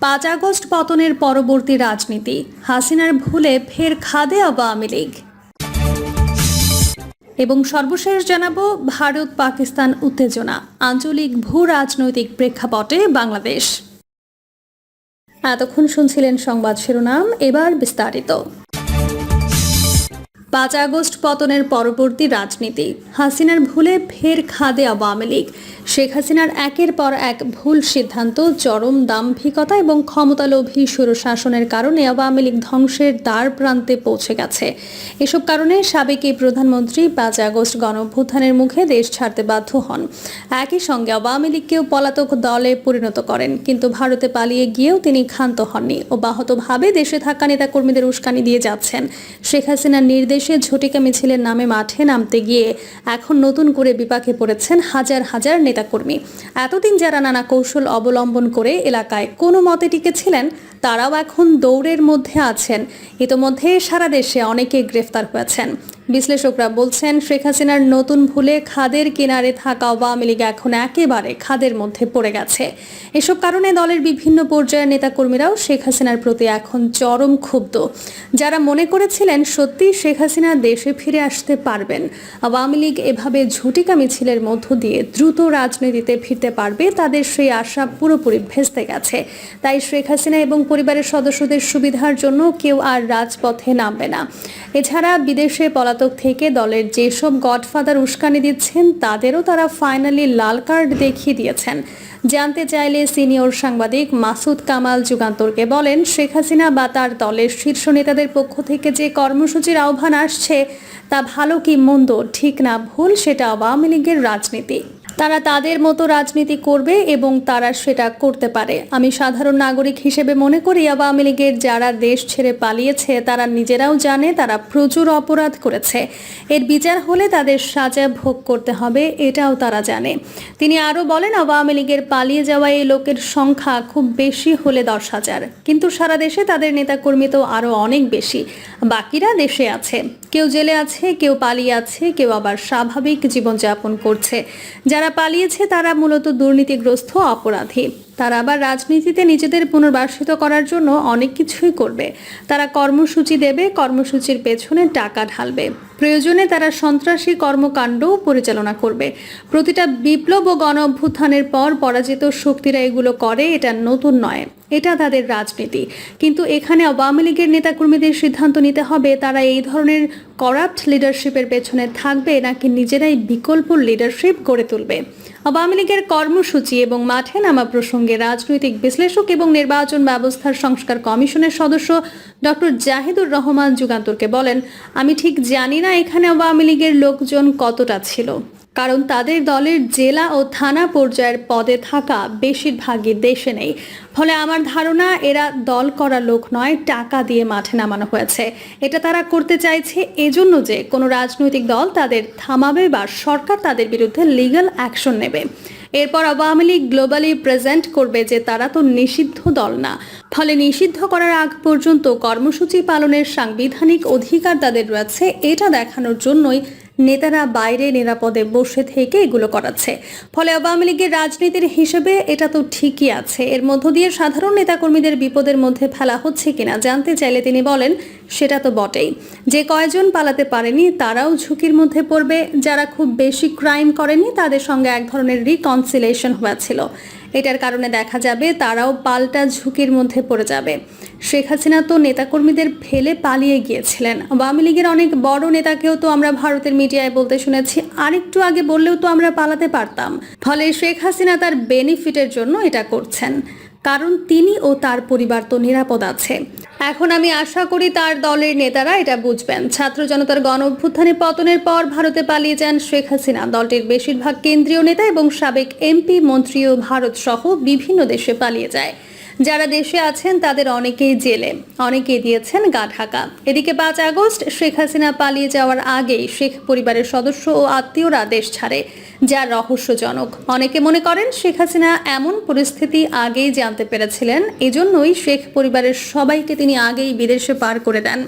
পাঁচ আগস্ট পতনের পরবর্তী রাজনীতি। হাসিনার ভুলে ফের খাদে আওয়ামী লীগ। এবং সর্বশেষ জানাব, ভারত পাকিস্তান উত্তেজনা, আঞ্চলিক ভূ রাজনৈতিক প্রেক্ষাপটে বাংলাদেশ। এতক্ষণ শুনছিলেন সংবাদ শিরোনাম, এবার বিস্তারিত। পাঁচ আগস্ট পতনের পরবর্তী রাজনীতি। হাসিনার ভুলে ফের খাদে আওয়ামী লীগ। শেখ হাসিনার একের পর এক ভুল সিদ্ধান্ত, চরম দাম্ভিকতা এবং ক্ষমতালোভী সুরশাসনের কারণে আওয়ামী লীগ ধ্বংসের দ্বার প্রান্তে পৌঁছে গেছে। এসব কারণে সাবেক এই প্রধানমন্ত্রী পাঁচ আগস্ট গণভ্যুত্থানের মুখে দেশ ছাড়তে বাধ্য হন। একই সঙ্গে আওয়ামী লীগকেও পলাতক দলে পরিণত করেন, কিন্তু ভারতে পালিয়ে গিয়েও তিনি ক্ষান্ত হননি। অব্যাহতভাবে দেশে থাকা নেতাকর্মীদের উস্কানি দিয়ে যাচ্ছেন। শেখ হাসিনার নির্দেশে ঝটিকা মিছিলের নামে মাঠে নামতে গিয়ে এখন নতুন করে বিপাকে পড়েছেন হাজার হাজার নেতাকর্মী। এতদিন যারা নানা কৌশল অবলম্বন করে এলাকায় কোনো মতে টিকেছিলেন, তারাও এখন দৌড়ের মধ্যে আছেন। ইতোমধ্যে সারা দেশে অনেকে গ্রেফতার হয়েছেন। বিশ্লেষকরা বলছেন, শেখ হাসিনার নতুন ভুলে খাদের কিনারে থাকা আওয়ামী লীগ এখন একেবারে খাদের মধ্যে পড়ে গেছে। এসব কারণে দলের বিভিন্ন পর্যায়ের নেতাকর্মীরাও শেখ হাসিনার প্রতি এখন চরম ক্ষুব্ধ। যারা মনে করেছিলেন সত্যি শেখ হাসিনা দেশে ফিরে আসতে পারবেন, আওয়ামী লীগ এভাবে ঝুটিকা মিছিলের মধ্য দিয়ে দ্রুত রাজনীতিতে ফিরতে পারবে, তাদের সেই আশা পুরোপুরি ভেস্তে গেছে। তাই শেখ হাসিনা এবং পরিবারের সদস্যদের সুবিধার জন্য কেউ আর রাজপথে নামবে না। এছাড়া বিদেশে পলাতক থেকে দলের যেসব গডফাদার উস্কানি দিচ্ছেন, তাদেরও তারা ফাইনালি লাল কার্ড দেখিয়ে দিয়েছেন। জানতে চাইলে সিনিয়র সাংবাদিক মাসুদ কামাল যুগান্তরকে বলেন, শেখ হাসিনা বা তার দলের শীর্ষ নেতাদের পক্ষ থেকে যে কর্মসূচির আহ্বান আসছে, তা ভালো কি মন্দ, ঠিক না ভুল, সেটা আওয়ামী লীগের রাজনীতি। তারা তাদের মতো রাজনীতি করবে এবং তারা সেটা করতে পারে। আমি সাধারণ নাগরিক হিসেবে মনে করি আওয়ামী লীগের যারা দেশ ছেড়ে পালিয়েছে, তারা নিজেরাও জানে তারা প্রচুর অপরাধ করেছে। এর বিচার হলে তাদের সাজা ভোগ করতে হবে, এটাও তারা জানে। তিনি আরও বলেন, আওয়ামী লীগের পালিয়ে যাওয়া এই লোকের সংখ্যা খুব বেশি হলে দশ হাজার। কিন্তু সারা দেশে তাদের নেতাকর্মী তো আরও অনেক বেশি। বাকিরা দেশে আছে। কেউ জেলে আছে, কেউ পালিয়ে আছে, কেউ আবার স্বাভাবিক জীবনযাপন করছে। যারা পালিয়েছে তারা মূলত দুর্নীতিগ্রস্ত অপরাধী। তারা আবার রাজনীতিতে নিজেদের পুনর্বাসিত করার জন্য অনেক কিছুই করবে। তারা কর্মসূচি দেবে, কর্মসূচির পেছনে টাকা ঢালবে। প্রয়োজনে তারা সন্ত্রাসী কর্মকাণ্ডও পরিচালনা করবে। প্রতিটা বিপ্লব ও গণ অভ্যুত্থানের পর পরাজিত শক্তিরা এগুলো করে, এটা নতুন নয়। এটা তাদের রাজনীতি। কিন্তু এখানে আওয়ামী লীগের নেতাকর্মীদের সিদ্ধান্ত নিতে হবে, তারা এই ধরনের করাপ্ট লিডারশিপের পেছনে থাকবে নাকি নিজেরাই বিকল্প লিডারশিপ গড়ে তুলবে। আওয়ামী লীগের কর্মসূচি এবং মাঠে নামা প্রসঙ্গে রাজনৈতিক বিশ্লেষক এবং নির্বাচন ব্যবস্থার সংস্কার কমিশনের সদস্য ডক্টর জাহিদুর রহমান যুগান্তরকে বলেন, আমি ঠিক জানি না এখানে আওয়ামী লীগের লোকজন কতটা ছিল। কারণ তাদের দলের জেলা ও থানা পর্যায়ের পদে থাকা বেশিরভাগই দেশে নেই। ফলে আমার ধারণা, এরা দল করা লোক নয়, টাকা দিয়ে মাঠে নামানো হয়েছে। এটা তারা করতে চাইছে এজন্য যে কোনো রাজনৈতিক দল তাদের থামাবে বা সরকার তাদের বিরুদ্ধে লিগ্যাল অ্যাকশন নেবে। এরপর আওয়ামী লীগ গ্লোবালি প্রেজেন্ট করবে যে তারা তো নিষিদ্ধ দল না। ফলে নিষিদ্ধ করার আগ পর্যন্ত কর্মসূচি পালনের সাংবিধানিক অধিকার তাদের রয়েছে, এটা দেখানোর জন্যই নেতারা বাইরে নিরাপদে বসে থেকে এগুলো করাচ্ছে। ফলে আওয়ামী লীগের রাজনীতির হিসেবে এটা তো ঠিকই আছে। এর মধ্য দিয়ে সাধারণ নেতাকর্মীদের বিপদের মধ্যে ফেলা হচ্ছে কিনা জানতে চাইলে তিনি বলেন, সেটা তো বটেই। যে কয়জন পালাতে পারেনি তারাও ঝুঁকির মধ্যে পড়বে। যারা খুব বেশি ক্রাইম করেনি তাদের সঙ্গে এক ধরনের রিকনসিলেশন হয়েছিল। এটার কারণে দেখা যাবে তারাও পাল্টা ঝুঁকির মধ্যে পড়ে যাবে। শেখ হাসিনা তো নেতাকর্মীদের ফেলে পালিয়ে গিয়েছিলেন। আওয়ামী লীগের অনেক বড় নেতাকেও তো আমরা ভারতের মিডিয়ায় বলতে শুনেছি। আরেকটু আগে বললেও তো আমরা পালাতে পারতাম। ফলে শেখ হাসিনা তার বেনিফিটের জন্য এটা করছেন। কারণ তিনি ও তার পরিবার তো নিরাপদ আছে। এখন আমি আশা করি তার দলের নেতারা এটা বুঝবেন। ছাত্র জনতার গণ অভ্যুত্থানে পতনের পর ভারতে পালিয়ে যান শেখ হাসিনা। দলটির বেশিরভাগ কেন্দ্রীয় নেতা এবং সাবেক এমপি, মন্ত্রীও ভারত সহ বিভিন্ন দেশে পালিয়ে যায়। যারা দেশে আছেন তাদের অনেকেই জেলে। অনেকেই দিয়েছেন গা ঢাকা। এদিকে পাঁচ আগস্ট শেখ হাসিনা পালিয়ে যাওয়ার আগেই শেখ পরিবারের সদস্য ও আত্মীয়রা দেশ ছাড়ে। যা রহস্যজনক। অনেকে মনে করেন শেখ হাসিনা এমন পরিস্থিতি আগেই জানতে পেরেছিলেন, এজন্যই শেখ পরিবারের সবাইকে তিনি আগেই বিদেশে পার করে দেন।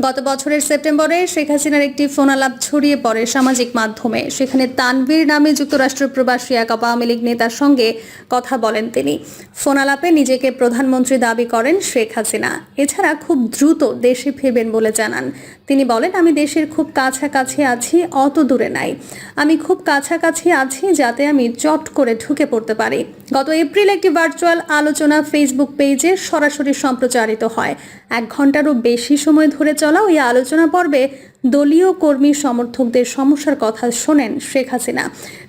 গত বছরের সেপ্টেম্বরে শেখ হাসিনার একটি ফোনালাপ ছড়িয়ে পড়ে সামাজিক মাধ্যমে। সেখানে তানভীর নামে যুক্তরাষ্ট্র প্রবাসী এক আওয়ামী লীগ নেতার সঙ্গে কথা বলেন তিনি। ফোনালাপে নিজেকে প্রধানমন্ত্রী দাবি করেন শেখ হাসিনা। এছাড়া খুব দ্রুত দেশে ফিরবেন বলে জানান। তিনি বলেন, আমি দেশের খুব কাছাকাছি আছি, অত দূরে নাই। আমি খুব কাছাকাছি আছি যাতে আমি চট করে ঢুকে পড়তে পারি। গত এপ্রিল একটি ভার্চুয়াল আলোচনা ফেসবুক পেজে সরাসরি সম্প্রচারিত হয়। এক ঘন্টারও বেশি সময় ধরে চলা ওই আলোচনা পর্বে দলীয় কর্মী সমর্থকদের সমস্যার কথা শোনেন শেখ হাসিনা।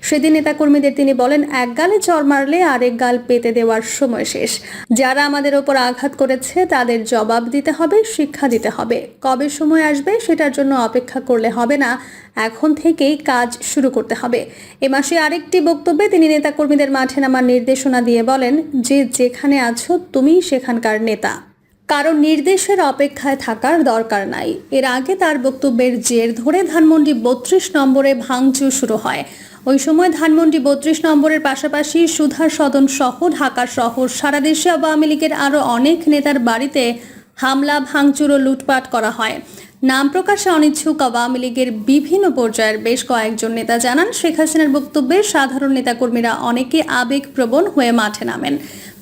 সেদিন নেতাকর্মীদের তিনি বলেন, এক গালে চর মারলে আরেক গাল পেতে দেওয়ার সময় শেষ। যারা আমাদের ওপর আঘাত করেছে, তাদের জবাব দিতে হবে, শিক্ষা দিতে হবে। কবে সময় আসবে সেটার জন্য অপেক্ষা করলে হবে না। এখন থেকেই কাজ শুরু করতে হবে। এ মাসে আরেকটি বক্তব্যে তিনি নেতাকর্মীদের মাঠে নামার নির্দেশনা দিয়ে বলেন, যে যেখানে আছো তুমি সেখানকার নেতা। কারণ নির্দেশের অপেক্ষায় থাকার দরকার নাই। এর আগে তার বক্তব্যের জের ধরে ধানমন্ডি বত্রিশ নম্বরে ভাঙচুর শুরু হয়। ওই সময় ধানমন্ডি বত্রিশ নম্বরের পাশাপাশি সুধার সদন সহ ঢাকা শহর, সারা দেশে আওয়ামী লীগের আরও অনেক নেতার বাড়িতে হামলা, ভাঙচুর ও লুটপাট করা হয়। নাম প্রকাশে অনিচ্ছুক আওয়ামী লীগের বিভিন্ন পর্যায়ের বেশ কয়েকজন নেতা জানান, শেখ হাসিনার বক্তব্যে সাধারণ নেতাকর্মীরা অনেকে আবেগপ্রবণ হয়ে মাঠে নামেন।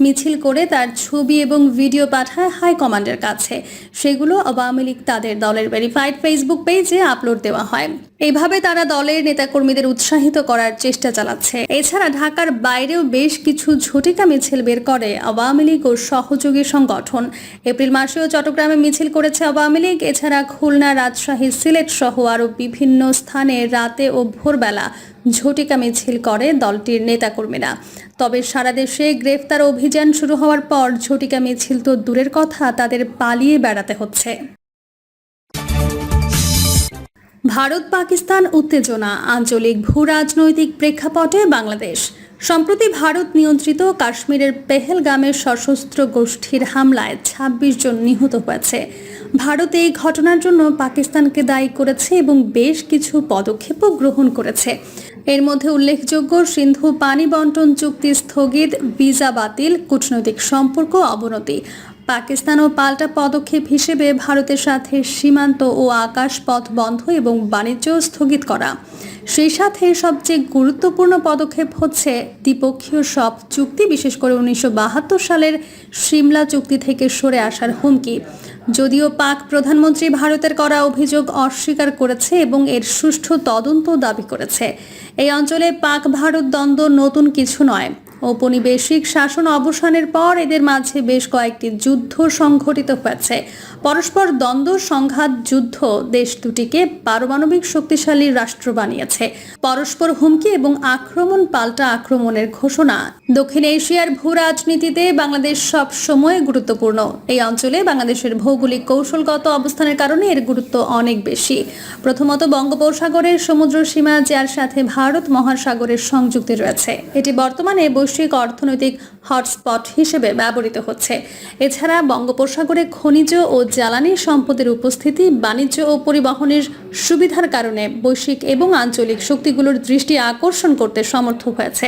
মিছিল করে তার ছবি এবং ভিডিও পাঠায় হাইকমান্ডের কাছে। সেগুলো আওয়ামী লীগ তাদের দলের ভেরিফাইড ফেসবুক পেজে আপলোড দেওয়া হয়। এইভাবে তারা দলের নেতাকর্মীদের উৎসাহিত করার চেষ্টা চালাচ্ছে। এছাড়া ঢাকার বাইরেও বেশ কিছু ঝটিকা মিছিল বের করে আওয়ামী লীগ ও সহযোগী সংগঠন। এপ্রিল মাসেও চট্টগ্রামে মিছিল করেছে আওয়ামী লীগ। এছাড়া খুলনা, রাজশাহী, সিলেট সহ আরও বিভিন্ন স্থানে রাতে ও ভোরবেলা ঝটিকা মিছিল করে দলটির নেতাকর্মীরা। তবে সারা দেশে গ্রেফতার অভিযান শুরু হওয়ার পর ঝটিকা মিছিল তো দূরের কথা, তাদের পালিয়ে বেড়াতে হচ্ছে। ভারত, পাকিস্তান উত্তেজনা, আঞ্চলিক ভূ রাজনৈতিক প্রেক্ষাপটে বাংলাদেশ। সম্প্রতি ভারত নিয়ন্ত্রিত কাশ্মীরের পেহেলগামের সশস্ত্র গোষ্ঠীর হামলায় ২৬ জন নিহত হয়েছে। ভারত এই ঘটনার জন্য পাকিস্তানকে দায়ী করেছে এবং বেশ কিছু পদক্ষেপও গ্রহণ করেছে। এর মধ্যে উল্লেখযোগ্য সিন্ধু পানি বন্টন চুক্তি স্থগিত, ভিসা বাতিল, কূটনৈতিক সম্পর্ক অবনতি। পাকিস্তানও পাল্টা পদক্ষেপ হিসেবে ভারতের সাথে সীমান্ত ও আকাশপথ বন্ধ এবং বাণিজ্য স্থগিত করা। সেই সাথে সবচেয়ে গুরুত্বপূর্ণ পদক্ষেপ হচ্ছে দ্বিপক্ষীয় সব চুক্তি, বিশেষ করে উনিশশো বাহাত্তর সালের সিমলা চুক্তি থেকে সরে আসার হুমকি। যদিও পাক প্রধানমন্ত্রী ভারতের করা অভিযোগ অস্বীকার করেছে এবং এর সুষ্ঠু তদন্ত দাবি করেছে। এই অঞ্চলে পাক ভারত দ্বন্দ্ব নতুন কিছু নয়। ঔপনিবেশিক শাসন অবসানের পর এদের মাঝে বেশ কয়েকটি যুদ্ধ সংঘটিত হয়েছে। পরস্পর দ্বন্দ্ব, সংঘাত, যুদ্ধ দেশ দুটিকে পারমাণবিক শক্তিশালী রাষ্ট্র বানিয়েছে। পরস্পর হুমকি এবং আক্রমণ, পাল্টা আক্রমণের ঘোষণা। দক্ষিণ এশিয়ার ভূ রাজনীতিতে বাংলাদেশ সব সময় গুরুত্বপূর্ণ। এই অঞ্চলে বাংলাদেশের ভৌগোলিক কৌশলগত অবস্থানের কারণে এর গুরুত্ব অনেক বেশি। প্রথমত বঙ্গোপসাগরের সমুদ্র সীমা যার সাথে ভারত মহাসাগরের সংযুক্তি রয়েছে। এটি বর্তমানে বৈশ্বিক অর্থনৈতিক হটস্পট হিসেবে ব্যবহৃত হচ্ছে। এছাড়া বঙ্গোপসাগরে খনিজ ও জ্বালানি সম্পদের উপস্থিতি, বাণিজ্য ও পরিবহনের সুবিধার কারণে বৈশ্বিক এবং আঞ্চলিক শক্তিগুলোর দৃষ্টি আকর্ষণ করতে সমর্থ হয়েছে।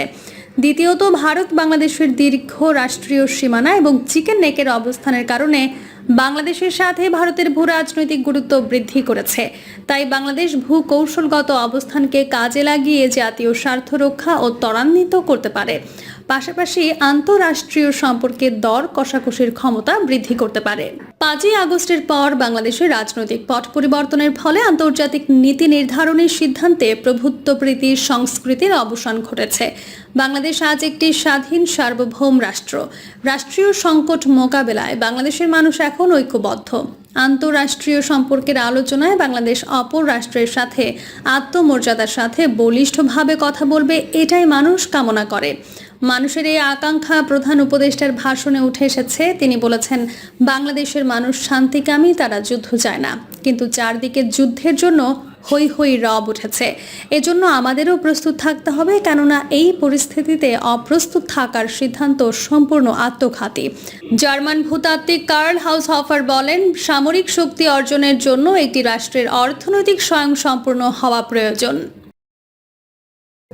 দ্বিতীয়ত, ভারত বাংলাদেশের দীর্ঘ রাষ্ট্রীয় সীমানা এবং চিকেন নেকের অবস্থানের কারণে বাংলাদেশের সাথে ভারতের ভূ রাজনৈতিক গুরুত্ব বৃদ্ধি করেছে। তাই বাংলাদেশ ভূ কৌশলগত অবস্থানকে কাজে লাগিয়ে জাতীয় স্বার্থ রক্ষা ও ত্বরান্বিত করতে পারে। পাশাপাশি আন্তঃরাষ্ট্রীয় সম্পর্কের দর কষাকষির ক্ষমতা বৃদ্ধি করতে পারে। পাঁচই আগস্টের পর বাংলাদেশের রাজনৈতিক পট পরিবর্তনের ফলে আন্তর্জাতিক নীতি নির্ধারণের সিদ্ধান্তে প্রভুত্ব প্রভুত্বপ্রীতির সংস্কৃতির অবসান ঘটেছে। বাংলাদেশ আজ একটি স্বাধীন সার্বভৌম রাষ্ট্র। রাষ্ট্রীয় সংকট মোকাবেলায় বাংলাদেশের মানুষ এখন ঐক্যবদ্ধ। আন্তঃরাষ্ট্রীয় সম্পর্কের আলোচনায় বাংলাদেশ অপর রাষ্ট্রের সাথে, আত্মমর্যাদার সাথে বলিষ্ঠভাবে কথা বলবে, এটাই মানুষ কামনা করে। মানুষের এই আকাঙ্ক্ষা প্রধান উপদেষ্টার ভাষণে উঠে এসেছে। তিনি বলেছেন, বাংলাদেশের মানুষ শান্তিকামী, তারা যুদ্ধ চায় না। কিন্তু চারদিকে যুদ্ধের জন্য হই হই রব উঠেছে। এজন্য আমাদেরও প্রস্তুত থাকতে হবে, কেননা এই পরিস্থিতিতে অপ্রস্তুত থাকার সিদ্ধান্ত সম্পূর্ণ আত্মঘাতী। জার্মান ভূতাত্ত্বিক কার্ল হাউস হফার বলেন, সামরিক শক্তি অর্জনের জন্য একটি রাষ্ট্রের অর্থনৈতিক স্বয়ংসম্পূর্ণ হওয়া প্রয়োজন।